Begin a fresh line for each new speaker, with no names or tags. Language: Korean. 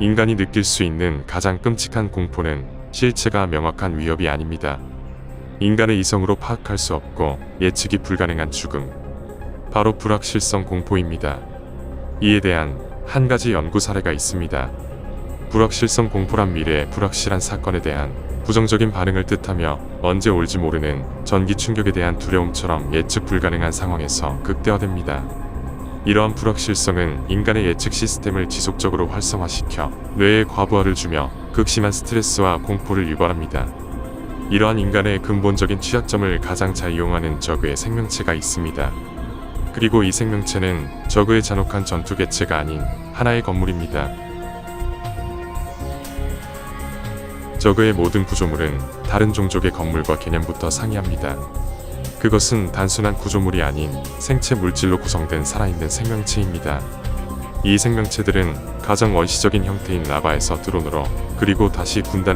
인간이 느낄 수 있는 가장 끔찍한 공포는 실체가 명확한 위협이 아닙니다. 인간의 이성으로 파악할 수 없고 예측이 불가능한 죽음. 바로 불확실성 공포입니다. 이에 대한 한 가지 연구 사례가 있습니다. 불확실성 공포란 미래의 불확실한 사건에 대한 부정적인 반응을 뜻하며 언제 올지 모르는 전기 충격에 대한 두려움처럼 예측 불가능한 상황에서 극대화됩니다. 이러한 불확실성은 인간의 예측 시스템을 지속적으로 활성화시켜 뇌에 과부하를 주며 극심한 스트레스와 공포를 유발합니다. 이러한 인간의 근본적인 취약점을 가장 잘 이용하는 저그의 생명체가 있습니다. 그리고 이 생명체는 저그의 잔혹한 전투 개체가 아닌 하나의 건물입니다. 저그의 모든 구조물은 다른 종족의 건물과 개념부터 상이합니다. 그것은 단순한 구조물이 아닌 생체 물질로 구성된 살아있는 생명체입니다. 이 생명체들은 가장 원시적인 형태인 라바에서 드론으로 그리고 다시 군단의